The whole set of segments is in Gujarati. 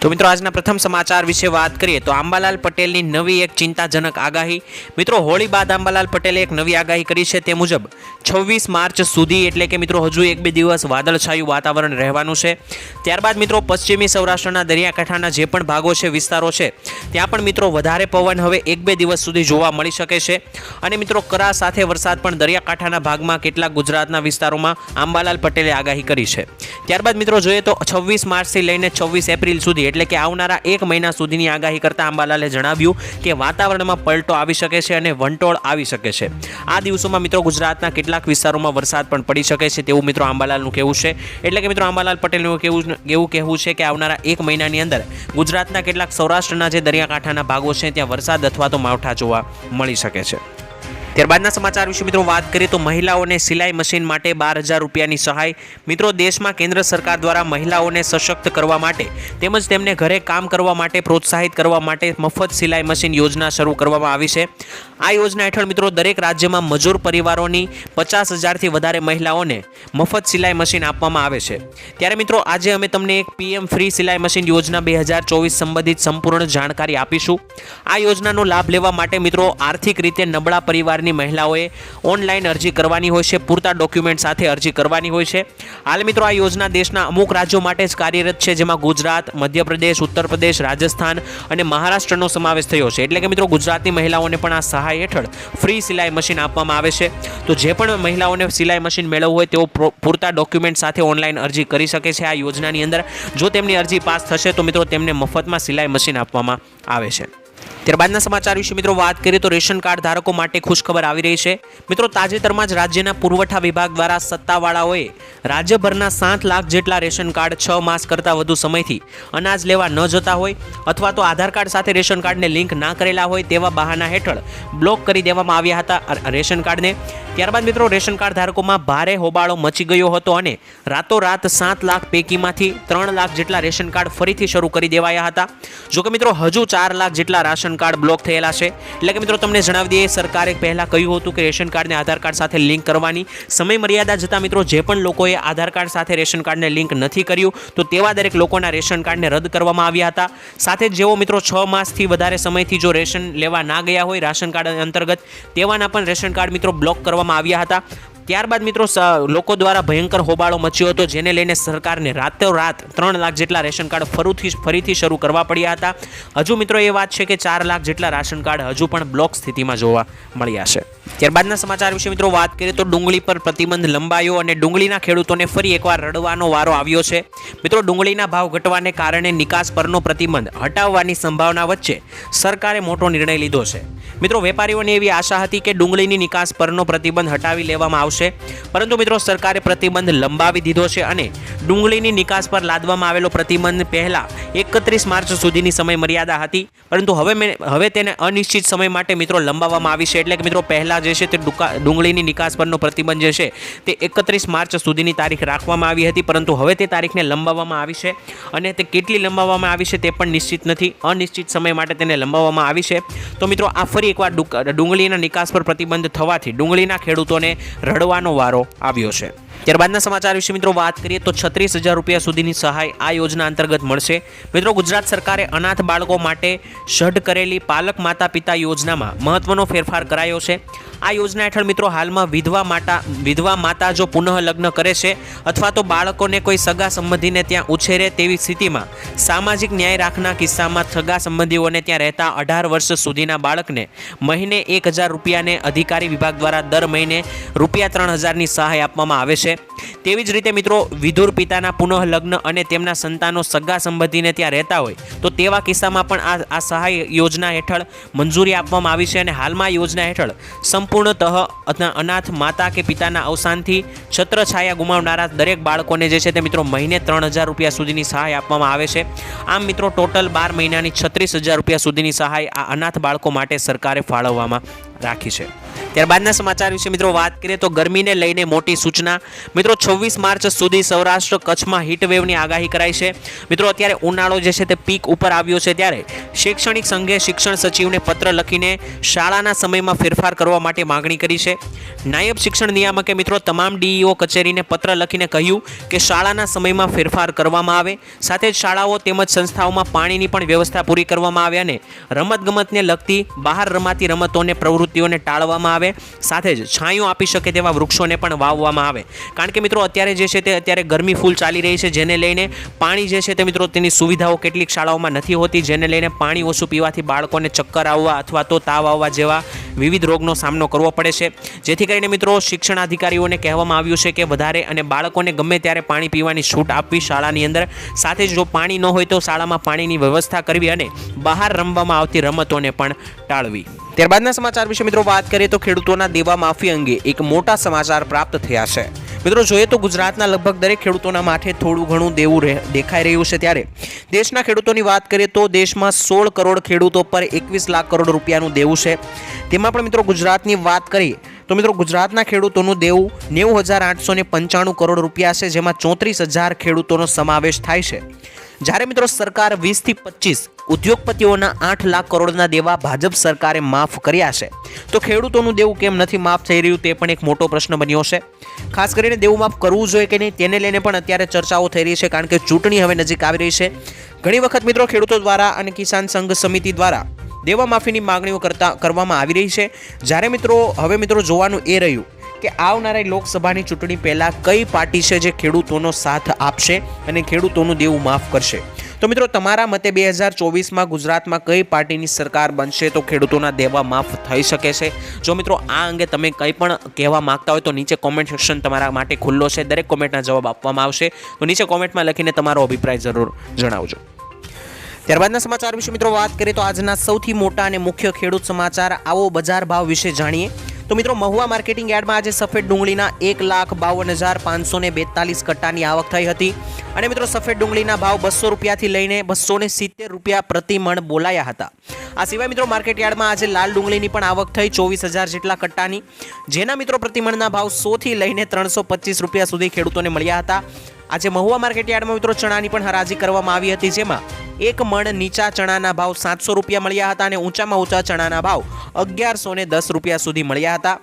તો મિત્રો, આજના પ્રથમ સમાચાર વિશે વાત કરીએ તો આંબાલાલ પટેલની નવી એક ચિંતાજનક આગાહી. મિત્રો, હોળી બાદ આંબાલાલ પટેલે એક નવી આગાહી કરી છે તે મુજબ છવ્વીસ માર્ચ સુધી, એટલે કે મિત્રો, હજુ એક બે દિવસ વાદળછાયું વાતાવરણ રહેવાનું છે. ત્યારબાદ મિત્રો, પશ્ચિમી સૌરાષ્ટ્રના દરિયાકાંઠાના જે પણ ભાગો છે, વિસ્તારો છે, ત્યાં પણ મિત્રો વધારે પવન હવે એક બે દિવસ સુધી જોવા મળી શકે છે. અને મિત્રો, કરા સાથે વરસાદ પણ દરિયાકાંઠાના ભાગમાં કેટલાક ગુજરાતના વિસ્તારોમાં આંબાલાલ પટેલે આગાહી કરી છે. ત્યારબાદ મિત્રો, જોઈએ તો છવ્વીસ માર્ચથી લઈને છવ્વીસ એપ્રિલ સુધી એટલે કે આવનારા એક મહિના સુધીની આગાહી કરતા આંબાલાલે જણાવ્યું કે વાતાવરણમાં પલટો આવી શકે છે અને વંટોળ આવી શકે છે. આ દિવસોમાં મિત્રો ગુજરાતના કેટલાક વિસ્તારોમાં વરસાદ પણ પડી શકે છે તેવું મિત્રો આંબાલાલનું કહેવું છે. એટલે કે મિત્રો આંબાલાલ પટેલનું કેવું એવું કહેવું છે કે આવનારા એક મહિનાની અંદર ગુજરાતના કેટલાક સૌરાષ્ટ્રના જે દરિયાકાંઠાના ભાગો છે ત્યાં વરસાદ અથવા તો માવઠા જોવા મળી શકે છે. ત્યારબાદના સમાચાર વિશે મિત્રો વાત કરીએ તો મહિલાઓને સિલાઈ મશીન માટે બાર હજાર રૂપિયાની સહાય. મિત્રો, દેશમાં કેન્દ્ર સરકાર દ્વારા મહિલાઓને સશક્ત કરવા માટે તેમજ તેમને ઘરે કામ કરવા માટે પ્રોત્સાહિત કરવા માટે મફત સિલાઈ મશીન યોજના શરૂ કરવામાં આવી છે. આ યોજના હેઠળ મિત્રો દરેક રાજ્યમાં મજૂર પરિવારોની પચાસ હજારથી વધારે મહિલાઓને મફત સિલાઈ મશીન આપવામાં આવે છે. ત્યારે મિત્રો, આજે અમે તમને એક પીએમ ફ્રી સિલાઈ મશીન યોજના બે હજાર ચોવીસ સંબંધિત સંપૂર્ણ જાણકારી આપીશું. આ યોજનાનો લાભ લેવા માટે મિત્રો આર્થિક રીતે નબળા પરિવારની મહિલાઓએ ઓનલાઈન અરજી કરવાની હોય છે, પૂરતા ડોક્યુમેન્ટ સાથે અરજી કરવાની હોય છે. હાલ મિત્રો આ યોજના દેશના અમુક રાજ્યો માટે જ કાર્યરત છે, જેમાં ગુજરાત, મધ્યપ્રદેશ ઉત્તર પ્રદેશ રાજસ્થાન અને મહારાષ્ટ્રનો સમાવેશ થયો છે. એટલે કે મિત્રો ગુજરાતની મહિલાઓને પણ આ સહાય હેઠળ ફ્રી સિલાઈ મશીન આપવામાં આવે છે. તો જે પણ મહિલાઓને સિલાઈ મશીન મેળવવું હોય, તેઓ પૂરતા ડોક્યુમેન્ટ સાથે ઓનલાઈન અરજી કરી શકે છે આ યોજનાની અંદર. જો તેમની અરજી પાસ થશે, તો મિત્રો તેમને મફતમાં સિલાઈ મશીન આપવામાં આવે છે. ત્યારબાદના સમાચાર વિશે મિત્રો વાત કરીએ તો રેશન કાર્ડ ધારકો માટે ખુશખબર આવી રહી છે. મિત્રો તાજેતરમાં જ રાજ્યના પુરવઠા વિભાગ દ્વારા સત્તાવાળાઓએ રાજ્યભરના સાત લાખ જેટલા રેશન કાર્ડ છ માસ કરતાં વધુ સમયથી અનાજ લેવા ન જતા હોય અથવા તો આધાર કાર્ડ સાથે રેશન કાર્ડને લિંક ના કરેલા હોય તેવા બહાના હેઠળ બ્લોક કરી દેવામાં આવ્યા હતા. રેશન કાર્ડને ત્યારબાદ મિત્રો રેશન કાર્ડ ધારકોમાં ભારે હોબાળો મચી ગયો હતો અને રાતોરાત સાત લાખ પૈકીમાંથી ત્રણ લાખ જેટલા રેશન કાર્ડ ફરીથી શરૂ કરી દેવાયા હતા. જોકે મિત્રો, હજુ ચાર લાખ જેટલા રાશન કાર્ડ બ્લોક થયેલા છે. એટલે કે મિત્રો, તમને જણાવી દઈએ, સરકારે પહેલાં કહ્યું હતું કે રેશન કાર્ડને આધાર કાર્ડ સાથે લિંક કરવાની સમય મર્યાદા જતાં મિત્રો, જે પણ લોકોએ આધાર કાર્ડ સાથે રેશન કાર્ડને લિંક નથી કર્યું, તો તેવા દરેક લોકોના રેશન કાર્ડને રદ કરવામાં આવ્યા હતા. સાથે જેઓ મિત્રો, છ માસથી વધારે સમયથી જો રેશન લેવા ના ગયા હોય, રાશન કાર્ડ અંતર્ગત, તેવાના પણ રેશન કાર્ડ મિત્રો બ્લોક કરવામાં આવ્યા હતા. ત્યારબાદ મિત્રો લોકો દ્વારા ભયંકર હોબાળો મચ્યો હતો, જેને લઈને સરકારને રાતોરાત ત્રણ લાખ જેટલા રેશન કાર્ડ ફરીથી ફરીથી શરૂ કરવા પડ્યા હતા. હજુ મિત્રો એ વાત છે કે ચાર લાખ જેટલા રાશન કાર્ડ હજુ પણ બ્લોક સ્થિતિમાં જોવા મળ્યા છે. ત્યારબાદના સમાચાર વિશે મિત્રો વાત કરીએ તો ડુંગળી પર પ્રતિબંધ લંબાયો અને ડુંગળીના ખેડૂતોને ફરી એકવાર રડવાનો વારો આવ્યો છે. મિત્રો, ડુંગળીના ભાવ ઘટવાને કારણે નિકાસ પરનો પ્રતિબંધ હટાવવાની સંભાવના વચ્ચે સરકારે મોટો નિર્ણય લીધો છે. મિત્રો, વેપારીઓને એવી આશા હતી કે ડુંગળીની નિકાસ પરનો પ્રતિબંધ હટાવી લેવામાં આવશે. પરંતુ મિત્રો, સરકારે પ્રતિબંધ લંબાવી દીધો છે અને ડુંગળીની નિકાસ પર લાદવામાં આવેલો પ્રતિબંધ પહેલા એકત્રીસ માર્ચ સુધીની સમય મર્યાદા હતી. પરંતુ હવે હવે તેને અનિશ્ચિત સમય માટે મિત્રો લંબાવવામાં આવી છે. એટલે કે મિત્રો, પહેલાં જે છે તે ડુંગળીની નિકાસ પરનો પ્રતિબંધ જે છે તે એકત્રીસ માર્ચ સુધીની તારીખ રાખવામાં આવી હતી. પરંતુ હવે તે તારીખને લંબાવવામાં આવી છે અને તે કેટલી લંબાવવામાં આવી છે તે પણ નિશ્ચિત નથી. અનિશ્ચિત સમય માટે તેને લંબાવવામાં આવી છે. તો મિત્રો, આ ફરી એકવાર ડુંગળીના નિકાસ પર પ્રતિબંધ થવાથી ડુંગળીના ખેડૂતોને રડવાનો વારો આવ્યો છે. ત્યારબાદના સમાચાર વિશે મિત્રો વાત કરીએ તો છત્રીસ હજાર રૂપિયા સુધીની સહાય આ યોજના અંતર્ગત મળશે. મિત્રો ગુજરાત સરકારે અનાથ બાળકો માટે ષઢ કરેલી પાલક માતા પિતા યોજનામાં મહત્વનો ફેરફાર કરાયો છે. આ યોજના હેઠળ મિત્રો હાલમાં વિધવા માતા વિધવા માતા જો પુનઃ લગ્ન કરે છે અથવા તો બાળકોને કોઈ સગા સંબંધીને ત્યાં ઉછેરે તેવી સ્થિતિમાં સામાજિક ન્યાય રાખના કિસ્સામાં સગા સંબંધીઓને ત્યાં રહેતા અઢાર વર્ષ સુધીના બાળકને મહિને એક હજાર રૂપિયાને અધિકારી વિભાગ દ્વારા દર મહિને રૂપિયા ત્રણ હજારની સહાય આપવામાં આવે છે. તેવી જ રીતે મિત્રો વિધુર પિતાના પુનઃ લગ્ન અને તેમના સંતાનો સગા સંબંધીને ત્યાં રહેતા હોય તો તેવા કિસ્સામાં પણ આ આ સહાય યોજના હેઠળ મંજૂરી આપવામાં આવી છે અને હાલમાં યોજના હેઠળ સંપૂર્ણતઃ અના- અનાથ માતા કે પિતાના અવસાનથી છત્રછાયા ગુમાવનારા દરેક બાળકોને જે છે તે મિત્રો મહિને ત્રણ હજાર રૂપિયા સુધીની સહાય આપવામાં આવે છે. આમ મિત્રો, ટોટલ બાર મહિનાની છત્રીસ હજાર રૂપિયા સુધીની સહાય આ અનાથ બાળકો માટે સરકારે ફાળવવામાં રાખી છે. ત્યારબાદના સમાચાર વિશે મિત્રો વાત કરીએ તો ગરમીને લઈને મોટી સૂચના. મિત્રો, છવ્વીસ માર્ચ સુધી સૌરાષ્ટ્ર કચ્છમાં હીટવેવની આગાહી કરાઈ છે. મિત્રો, અત્યારે ઉનાળો જે છે તે પીક ઉપર આવ્યો છે ત્યારે શૈક્ષણિક સંઘે શિક્ષણ સચિવને પત્ર લખીને શાળાના સમયમાં ફેરફાર કરવા માટે માગણી કરી છે. નાયબ શિક્ષણ નિયામકે મિત્રો તમામ ડીઈઓ કચેરીને પત્ર લખીને કહ્યું કે શાળાના સમયમાં ફેરફાર કરવામાં આવે, સાથે જ શાળાઓ તેમજ સંસ્થાઓમાં પાણીની પણ વ્યવસ્થા પૂરી કરવામાં આવે અને રમતગમતને લગતી બહાર રમાતી રમતોને પ્રવૃત્તિઓને ટાળવામાં આવે, સાથે જ છાંયો આપી શકે તેવા વૃક્ષોને પણ વાવવામાં આવે. કારણ કે મિત્રો અત્યારે જે છે તે અત્યારે ગરમી ફૂલ ચાલી રહી છે, જેને લઈને પાણી જે છે તે મિત્રો તેની સુવિધાઓ કેટલીક શાળાઓમાં નથી હોતી, જેને લઈને પાણી ઓછું પીવાથી બાળકોને ચક્કર આવવા અથવા તો તાવ આવવા જેવા વિવિધ રોગનો સામનો કરવો પડે છે. જેથી કરીને મિત્રો શિક્ષણ અધિકારીઓને કહેવામાં આવ્યું છે કે વધારે અને બાળકોને ગમે ત્યારે પાણી પીવાની છૂટ આપવી શાળાની અંદર, સાથે જ જો પાણી ન હોય તો શાળામાં પાણીની વ્યવસ્થા કરવી અને બહાર રમવામાં આવતી રમતોને પણ ટાળવી. ત્યારબાદના સમાચાર વિશે મિત્રો વાત કરીએ તો ખેડૂતોના દેવા માફી અંગે એક મોટા સમાચાર પ્રાપ્ત થયા છે. મિત્રો જોઈએ તો ગુજરાતના લગભગ દરેક ખેડૂતોના માથે થોડું ઘણું દેવું દેખાઈ રહ્યું છે ત્યારે. દેશના ખેડૂતોની વાત કરીએ તો દેશમાં સોળ કરોડ ખેડૂતો પર એકવીસ લાખ કરોડ રૂપિયાનું દેવું છે. તેમાં પણ મિત્રો ગુજરાતની વાત કરીએ તો મિત્રો ગુજરાતના ખેડૂતોનું દેવું નેવું હજાર આઠસો પંચાણું કરોડ રૂપિયા છે, જેમાં ચોત્રીસ હજાર ખેડૂતોનો સમાવેશ થાય છે. જ્યારે મિત્રો સરકાર વીસથી પચીસ ઉદ્યોગપતિઓના આઠ લાખ કરોડના દેવા ભાજપ સરકારે માફ કર્યા છે. તો ખેડૂતોનું દેવું કેમ નથી માફ થઈ રહ્યું તે પણ એક મોટો પ્રશ્ન બન્યો છે. ખાસ કરીને દેવું માફ કરવું જોઈએ કે નહીં તેને લઈને પણ અત્યારે ચર્ચાઓ થઈ રહી છે કારણ કે ચૂંટણી હવે નજીક આવી રહી છે. ઘણી વખત મિત્રો ખેડૂતો દ્વારા અને કિસાન સંઘ સમિતિ દ્વારા દેવા માફીની માગણીઓ કરતા કરવામાં આવી રહી છે. જ્યારે મિત્રો, હવે મિત્રો જોવાનું એ રહ્યું કે આવનારી લોકસભાની ચૂંટણી પહેલાં કઈ પાર્ટી છે જે ખેડૂતોનો સાથ આપશે અને ખેડૂતોનું દેવું માફ કરશે? તો મિત્રો, તમારા મતે બે હજાર ચોવીસમાં ગુજરાતમાં કઈ પાર્ટીની સરકાર બનશે તો ખેડૂતોના દેવા માફ થઈ શકે છે? જો મિત્રો, આ અંગે તમે કંઈ પણ કહેવા માગતા હોય તો નીચે કોમેન્ટ સેક્શન તમારા માટે ખુલ્લો છે. દરેક કોમેન્ટના જવાબ આપવામાં આવશે. તો નીચે કોમેન્ટમાં લખીને તમારો અભિપ્રાય જરૂર જણાવજો. ત્યારબાદના સમાચાર વિશે મિત્રો વાત કરીએ તો આજના સૌથી મોટા અને મુખ્ય ખેડૂત સમાચાર આવો બજાર ભાવ વિશે જાણીએ. તો મિત્રો, મહુવા માર્કેટિંગ યાર્ડમાં આજે સફેદ ડુંગળીના એક લાખ બાવન હજાર પાંચસો ને બેતાલીસ કટ્ટાની આવક થઈ હતી. અને મિત્રો, સફેદ ડુંગળીના ભાવ બસો રૂપિયાથી લઈને બસો સિત્તેર રૂપિયા પ્રતિ મણ બોલાયા હતા. આ સિવાય મિત્રો, માર્કેટ યાર્ડમાં આજે લાલ ડુંગળીની પણ આવક થઈ ચોવીસ હજાર જેટલા કટ્ટાની. જેના મિત્રો, પ્રતિમણના ભાવ સોથી લઈને ત્રણસો પચીસ રૂપિયા સુધી ખેડૂતોને મળ્યા હતા. આજે મહુવા માર્કેટ યાર્ડમાં મિત્રો ચણાની પણ હરાજી કરવામાં આવી હતી, જેમાં એક મણ નીચા ચણાના ભાવ સાતસો રૂપિયા મળ્યા હતા અને ઊંચામાં ઊંચા ચણાના ભાવ અગિયારસો ને દસ રૂપિયા સુધી મળ્યા હતા.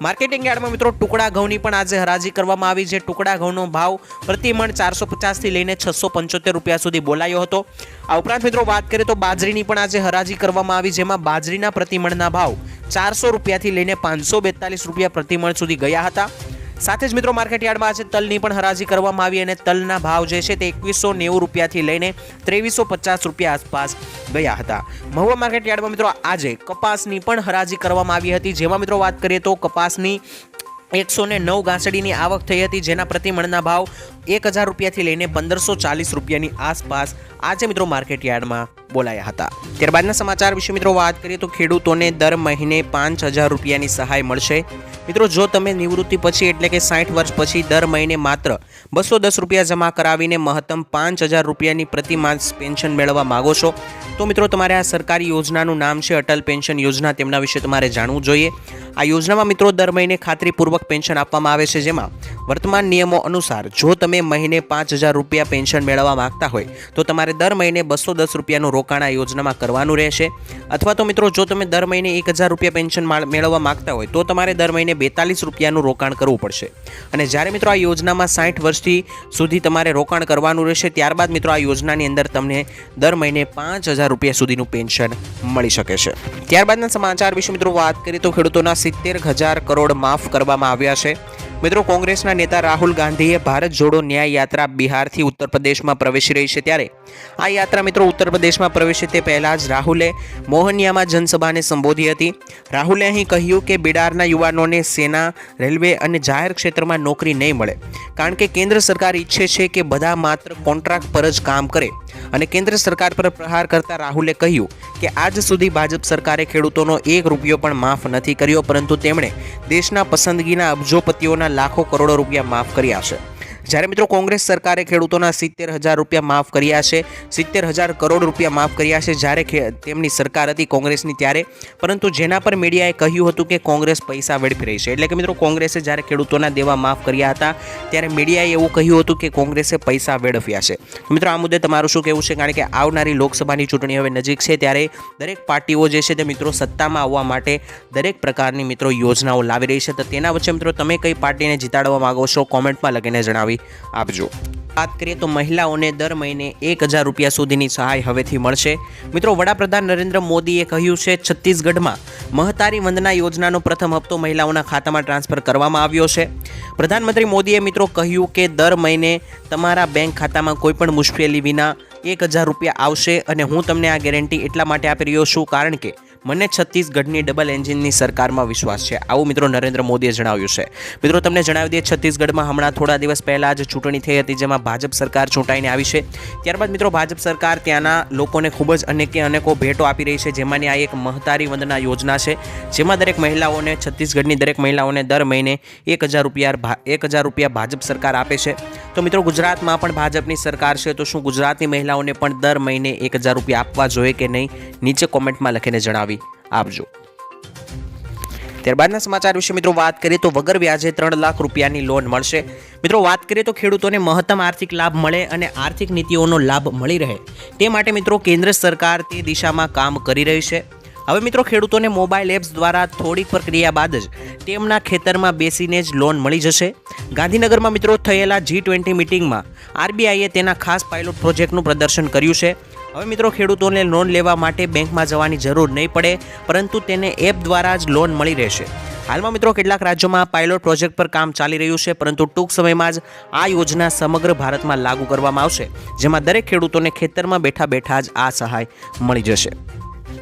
માર્કેટિંગ યાર્ડમાં મિત્રો ટુકડા ઘઉંની પણ આજે હરાજી કરવામાં આવી જે ટુકડા ઘઉંનો ભાવ પ્રતિ મણ ચારસો પચાસથી લઈને છસો પંચોતેર રૂપિયા સુધી બોલાયો હતો. આ ઉપરાંત મિત્રો વાત કરીએ તો બાજરીની પણ આજે હરાજી કરવામાં આવી, જેમાં બાજરીના પ્રતિમણના ભાવ ચારસો રૂપિયાથી લઈને પાંચસો બેતાલીસ રૂપિયા પ્રતિમણ સુધી ગયા હતા. સાથે જ મિત્રો માર્કેટ યાર્ડમાં આજે તલની પણ હરાજી કરવામાં આવી અને તલના ભાવ જે છે તે એકવીસો નેવું રૂપિયાથી લઈને ત્રેવીસો પચાસ રૂપિયા આસપાસ ગયા હતા. મહુવા માર્કેટ યાર્ડમાં મિત્રો આજે કપાસની પણ હરાજી કરવામાં આવી હતી. જેમાં મિત્રો વાત કરીએ તો કપાસની એકસો ને નવ ગાંસડીની આવક થઈ હતી, જેના પ્રતિમણના ભાવ એક હજાર રૂપિયાથી લઈને પંદરસો ચાલીસ રૂપિયાની આસપાસ આજે મિત્રો માર્કેટ યાર્ડમાં બોલાયા હતા. ત્યારબાદના સમાચાર વિશે મિત્રો વાત કરીએ તો ખેડૂતોને દર મહિને પાંચ હજાર રૂપિયાની સહાય મળશે. મિત્રો, જો તમે નિવૃત્તિ પછી એટલે કે સાઠ વર્ષ પછી દર મહિને માત્ર બસો દસ રૂપિયા જમા કરાવીને મહત્તમ પાંચ હજાર રૂપિયાની પ્રતિ માસ પેન્શન મેળવવા માગો છો, તો મિત્રો તમારે આ સરકારી યોજનાનું નામ છે અટલ પેન્શન યોજના. તેમના વિશે તમારે જાણવું જોઈએ. આ યોજનામાં મિત્રો દર મહિને ખાતરીપૂર્વક પેન્શન આપવામાં આવે છે. જેમાં વર્તમાન નિયમો અનુસાર જો તમે મહિને પાંચ હજાર રૂપિયા પેન્શન મેળવવા માંગતા હોય, તો તમારે દર મહિને બસો દસ રૂપિયાનું રોકાણ આ યોજનામાં કરવાનું રહેશે. અથવા તો મિત્રો, જો તમે દર મહિને એક હજાર રૂપિયા પેન્શન માળ- મેળવવા માંગતા હોય, તો તમારે દર મહિને બેતાલીસ રૂપિયાનું રોકાણ કરવું પડશે. અને જ્યારે મિત્રો, આ યોજનામાં સાઠ વર્ષથી સુધી તમારે રોકાણ કરવાનું રહેશે, ત્યારબાદ મિત્રો, આ યોજનાની અંદર તમને દર મહિને પાંચ હજાર રૂપિયા સુધીનું પેન્શન મળી શકે છે. ત્યારબાદના સમાચાર વિશે મિત્રો, વાત કરીએ તો ખેડૂતોના સિત્તેર હજાર કરોડ માફ કરવામાં આવ્યા છે. મિત્રો, કોંગ્રેસના નેતા રાહુલ ગાંધીએ ભારત જોડો ન્યાય યાત્રા બિહારથી ઉત્તર પ્રદેશમાં પ્રવેશી રહી છે ત્યારે. આ યાત્રા મિત્રો ઉત્તર પ્રદેશમાં પ્રવેશે તે પહેલાં જ રાહુલે મોહનિયામાં જનસભાને સંબોધી હતી. રાહુલે અહીં કહ્યું કે બિડારના યુવાનોને સેના, રેલવે અને જાહેર ક્ષેત્રમાં નોકરી નહીં મળે. કારણ કે કેન્દ્ર સરકાર ઈચ્છે છે કે બધા માત્ર કોન્ટ્રાક્ટ પર જ કામ કરે. અને કેન્દ્ર સરકાર પર પ્રહાર કરતા રાહુલે કહ્યું કે આજ સુધી ભાજપ સરકારે ખેડૂતોનો એક રૂપિયો પણ માફ નથી કર્યો, પરંતુ તેમણે દેશના પસંદગીના અબજોપતિઓના લાખો કરોડો રૂપિયા માફ કર્યા છે. જ્યારે મિત્રો કોંગ્રેસ સરકારે ખેડૂતોના સિત્તેર હજાર રૂપિયા માફ કર્યા છે, સિત્તેર હજાર કરોડ રૂપિયા માફ કર્યા છે જ્યારે તેમની સરકાર હતી કોંગ્રેસની ત્યારે. પરંતુ જેના પર મીડિયાએ કહ્યું હતું કે કોંગ્રેસ પૈસા વેડફી રહી છે. એટલે કે મિત્રો કોંગ્રેસે જ્યારે ખેડૂતોના દેવા માફ કર્યા હતા, ત્યારે મીડિયાએ એવું કહ્યું હતું કે કોંગ્રેસે પૈસા વેડફ્યા છે. મિત્રો, આ મુદ્દે તમારું શું કહેવું છે? કારણ કે આવનારી લોકસભાની ચૂંટણી હવે નજીક છે, ત્યારે દરેક પાર્ટીઓ જે છે તે મિત્રો સત્તામાં આવવા માટે દરેક પ્રકારની મિત્રો યોજનાઓ લાવી રહી છે. તો તેના વચ્ચે મિત્રો તમે કઈ પાર્ટીને જીતાડવા માંગો છો? કોમેન્ટમાં લખીને જણાવી. આપજો. વાત કરીએ તો મહિલાઓને દર મહિને એક હજાર રૂપિયા સુધીની સહાય હવેથી મળશે. મિત્રો, વડાપ્રધાન નરેન્દ્ર મોદીએ કહ્યું છે, છત્તીસગઢમાં મહતારી વંદના યોજનાનો પ્રથમ હપ્તો મહિલાઓના ખાતામાં ટ્રાન્સફર કરવામાં આવ્યો છે. પ્રધાનમંત્રી મોદીએ, મિત્રો, કહ્યું કે દર મહિને તમારા બેંક ખાતામાં કોઈપણ મુશ્કેલી વિના એક હજાર રૂપિયા આવશે અને હું તમને આ ગેરંટી એટલા માટે આપી રહ્યો છું, કારણ કે મને છત્તીસગઢની ડબલ એન્જિનની સરકારમાં વિશ્વાસ છે. આવું મિત્રો નરેન્દ્ર મોદીએ જણાવ્યું છે. મિત્રો, તમને જણાવી દઈએ, છત્તીસગઢમાં હમણાં થોડા દિવસ પહેલાં જ ચૂંટણી થઈ હતી, જેમાં ભાજપ સરકાર ચૂંટાઈને આવી છે. ત્યારબાદ મિત્રો, ભાજપ સરકાર ત્યાંના લોકોને ખૂબ જ અનેકે અનેકો ભેટો આપી રહી છે, જેમાંની આ એક મહતારી વંદના યોજના છે, જેમાં દરેક મહિલાઓને, છત્તીસગઢની દરેક મહિલાઓને દર મહિને એક હજાર રૂપિયા એક હજાર રૂપિયા ભાજપ સરકાર આપે છે. તો મિત્રો, ગુજરાતમાં પણ ભાજપની સરકાર છે, તો શું ગુજરાતની મહિલાઓને પણ દર મહિને એક હજાર રૂપિયા આપવા જોઈએ કે નહીં? નીચે કોમેન્ટમાં લખીને જણાવી. આપજો. ત્યારબાદના સમાચાર વિશે મિત્રો વાત કરીએ તો વગર વ્યાજે ત્રણ લાખ રૂપિયાની લોન મળશે. મિત્રો વાત કરીએ તો ખેડૂતોને મહત્તમ આર્થિક લાભ મળે અને આર્થિક નીતિઓનો લાભ મળી રહે. તે માટે મિત્રો કેન્દ્ર સરકાર તે દિશામાં કામ કરી રહી છે. હવે મિત્રો ખેડૂતોને મોબાઈલ એપ્સ દ્વારા થોડીક પ્રક્રિયા બાદ જ તેમના ખેતરમાં બેસીને જ લોન મળી જશે. ગાંધીનગરમાં મિત્રો થયેલા જી ટ્વેન્ટી મિટિંગમાં આરબીઆઈએ તેના ખાસ પાયલોટ પ્રોજેક્ટનું પ્રદર્શન કર્યું છે. હવે મિત્રો, ખેડૂતોને લોન લેવા માટે બેંકમાં જવાની જરૂર નહીં પડે, પરંતુ તેને એપ દ્વારા જ લોન મળી રહેશે. હાલમાં મિત્રો, કેટલાક રાજ્યોમાં પાયલોટ પ્રોજેક્ટ પર કામ ચાલી રહ્યું છે, પરંતુ ટૂંક સમયમાં જ આ યોજના સમગ્ર ભારતમાં લાગુ કરવામાં આવશે, જેમાં દરેક ખેડૂતોને ખેતરમાં બેઠા બેઠા જ આ સહાય મળી જશે.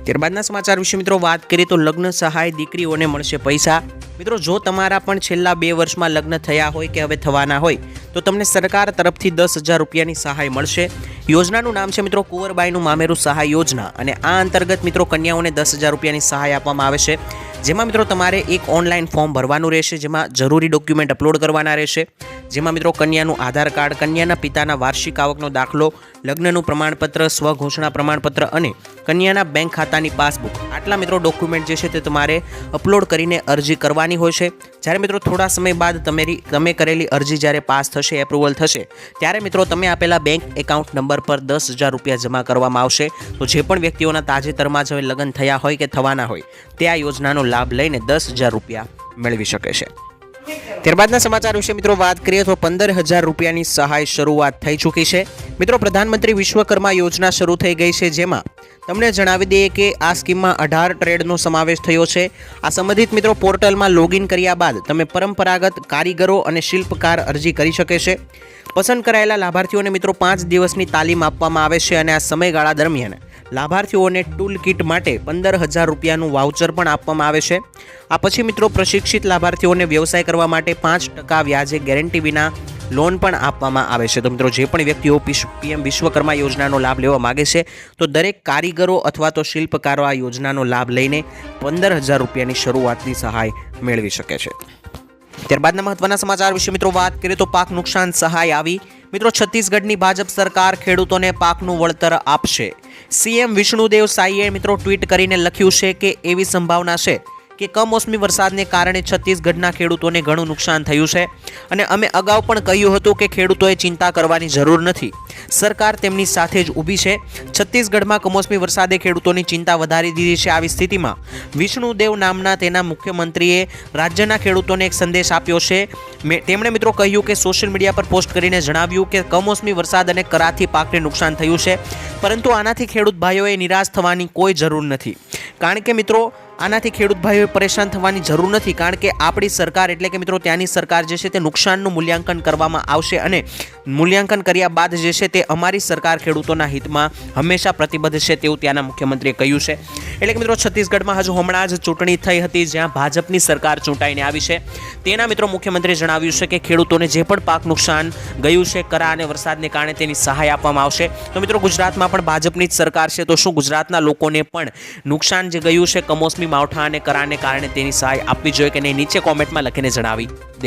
ત્યારબાદના સમાચાર વિશે મિત્રો વાત કરીએ તો લગ્ન સહાય દીકરીઓને મળશે પૈસા. મિત્રો, જો તમારા પણ છેલ્લા બે વર્ષમાં લગ્ન થયા હોય કે હવે થવાના હોય, તો તમને સરકાર તરફથી દસ હજાર રૂપિયાની સહાય મળશે. યોજનાનું નામ છે મિત્રો કુંવરબાઈનું મામેરું સહાય યોજના અને આ અંતર્ગત મિત્રો કન્યાઓને દસ હજાર રૂપિયાની સહાય આપવામાં આવે છે. જેમાં મિત્રો તમારે એક ઓનલાઈન ફોર્મ ભરવાનું રહેશે, જેમાં જરૂરી ડોક્યુમેન્ટ અપલોડ કરવાના રહેશે. જેમાં મિત્રો કન્યાનું આધાર કાર્ડ, કન્યાના પિતાના વાર્ષિક આવકનો દાખલો, લગ્નનું પ્રમાણપત્ર, સ્વઘોષણા પ્રમાણપત્ર અને કન્યાના બેંક ખાતાની પાસબુક. આટલા મિત્રો ડોક્યુમેન્ટ જે છે તે તમારે અપલોડ કરીને અરજી કરવાની હોય છે. જ્યારે મિત્રો થોડા સમય બાદ તમારી, તમે કરેલી અરજી જ્યારે પાસ થશે એપ્રુવલ થશે, ત્યારે મિત્રો તમે આપેલા બેંક એકાઉન્ટ નંબર પર દસ હજાર રૂપિયા જમા કરવામાં આવશે. તો જે પણ વ્યક્તિઓના તાજેતરમાં જ હવે લગ્ન થયા હોય કે થવાના હોય, તે આ યોજનાનો લાભ લઈને દસ હજાર રૂપિયા મેળવી શકે છે. ત્યારબાદના સમાચાર વિશે મિત્રો વાત કરીએ તો પંદર હજાર રૂપિયાની સહાય શરૂઆત થઈ ચૂકી છે. મિત્રો, પ્રધાનમંત્રી વિશ્વકર્મા યોજના શરૂ થઈ ગઈ છે જેમાં તમને જણાવી દઈએ કે આ સ્કીમમાં અઢાર ટ્રેડનો સમાવેશ થયો છે. આ સંબંધિત મિત્રો પોર્ટલમાં લોગિન કર્યા બાદ તમે પરંપરાગત કારીગરો અને શિલ્પકાર અરજી કરી શકે છે. પસંદ કરાયેલા લાભાર્થીઓને મિત્રો પાંચ દિવસની તાલીમ આપવામાં આવે છે અને આ સમયગાળા દરમિયાન લાભાર્થીઓને ટૂલ કિટ માટે પંદર હજાર રૂપિયાનું વાઉચર પણ આપવામાં આવે છે. આ પછી મિત્રો પ્રશિક્ષિત લાભાર્થીઓને વ્યવસાય કરવા માટે પાંચ ટકા વ્યાજે ગેરંટી વિના લોન પણ આપવામાં આવે છે. તો મિત્રો જે પણ વ્યક્તિઓ પીએમ વિશ્વકર્મા યોજનાનો લાભ લેવા માગે છે, તો દરેક કારીગરો અથવા તો શિલ્પકારો આ યોજનાનો લાભ લઈને પંદર હજાર રૂપિયાની શરૂઆતની સહાય મેળવી શકે છે. ત્યારબાદના મહત્વના સમાચાર વિશે મિત્રો વાત કરીએ તો પાક નુકસાન સહાય આવી. મિત્રો છત્તીસગઢની ભાજપ સરકાર ખેડૂતોને પાકનું વળતર આપશે. સીએમ વિષ્ણુદેવ સાઈએ મિત્રો ટ્વીટ કરીને લખ્યું છે કે એવી સંભાવના છે. કે કમોસમી વરસાદને કારણે છત્તીસગઢના ખેડૂતોને ઘણું નુકસાન થયું છે. અને અમે અગાઉ પણ કહ્યું હતું કે ખેડૂતોએ ચિંતા કરવાની જરૂર નથી. સરકાર તેમની સાથે જ ઊભી છે. છત્તીસગઢમાં કમોસમી વરસાદે ખેડૂતોની ચિંતા વધારી દીધી છે આવી સ્થિતિમાં. વિષ્ણુદેવ નામના તેના મુખ્યમંત્રીએ રાજ્યના ખેડૂતોને એક સંદેશ આપ્યો છે. તેમણે મિત્રો કહ્યું કે સોશિયલ મીડિયા પર પોસ્ટ કરીને જણાવ્યું કે કમોસમી વરસાદ અને કરાથી પાકને નુકસાન થયું છે. પરંતુ આનાથી ખેડૂત ભાઈઓએ નિરાશ થવાની કોઈ જરૂર નથી. કારણ કે મિત્રો આનાથી ખેડૂત ભાઈઓએ પરેશાન થવાની જરૂર નથી, કારણ કે આપણી સરકાર એટલે કે મિત્રો ત્યાંની સરકાર જે છે તે નુકસાનનું મૂલ્યાંકન કરવામાં આવશે અને મૂલ્યાંકન કર્યા બાદ જે છે તે અમારી સરકાર ખેડૂતોના હિતમાં હંમેશા પ્રતિબદ્ધ છે તેવું ત્યાંના મુખ્યમંત્રીએ કહ્યું છે. એટલે કે મિત્રો છત્તીસગઢમાં હજુ હમણાં જ ચૂંટણી થઈ હતી, જ્યાં ભાજપની સરકાર ચૂંટાઈને આવી છે. તેના મિત્રો મુખ્યમંત્રીએ જણાવ્યું છે કે ખેડૂતોને જે પણ પાક નુકસાન ગયું છે, કરા અને વરસાદને કારણે તેની સહાય આપવામાં આવશે. તો મિત્રો ગુજરાતમાં પણ ભાજપની જ સરકાર છે, તો શું ગુજરાતના લોકોને પણ નુકસાન જે ગયું છે, કમોસમી માવઠા અને કરાને કારણે તેની સહાય આપવી જોઈએ કે નહીં, નીચે કોમેન્ટમાં લખીને જણાવી દે